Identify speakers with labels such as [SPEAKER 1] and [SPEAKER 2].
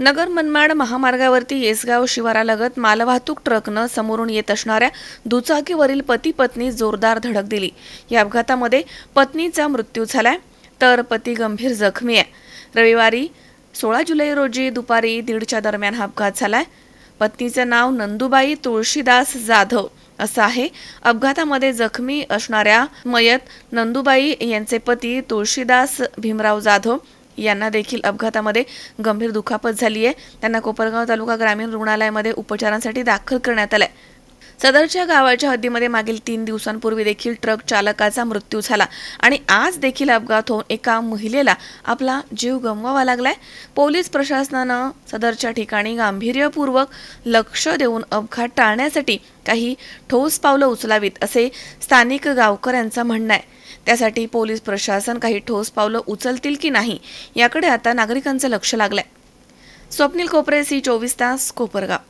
[SPEAKER 1] नगर मनमाड महामार्गावरती येसगाव शिवारालगत मालवाहतूक ट्रकनं समोरून येत असणाऱ्या दुचाकीवरील पती पत्नी जोरदार धडक दिली. या अपघातामध्ये पत्नीचा मृत्यू झालाय तर पती गंभीर जखमी आहे. रविवारी सोळा जुलै रोजी दुपारी दीडच्या दरम्यान हा अपघात झालाय. पत्नीचं नाव नंदुबाई तुळशीदास जाधव असं आहे. अपघातामध्ये जखमी असणाऱ्या मयत नंदुबाई यांचे पती तुळशीदास भीमराव जाधव यांना देखील अपघातामध्ये गंभीर दुखापत झाली आहे त्यांना कोपरगाव तालुका ग्रामीण रुग्णालयामध्ये उपचारांसाठी दाखल करण्यात आलं आहे सदरच्या गावाच्या हद्दीमध्ये मागील तीन दिवसांपूर्वी देखील ट्रक चालकाचा मृत्यू झाला आणि आज देखील अपघात होऊन एका महिलेला आपला जीव गमवावा लागलाय. पोलीस प्रशासनानं सदरच्या ठिकाणी गांभीर्यपूर्वक लक्ष देऊन अपघात टाळण्यासाठी काही ठोस पावलं उचलावीत असे स्थानिक गावकऱ्यांचं म्हणणं आहे. त्यासाठी पोलीस प्रशासन काही ठोस पावलं उचलतील की नाही याकडे आता नागरिकांचं लक्ष लागलंय. स्वप्नील कोपरे सी चोवीस तास Kopargaon.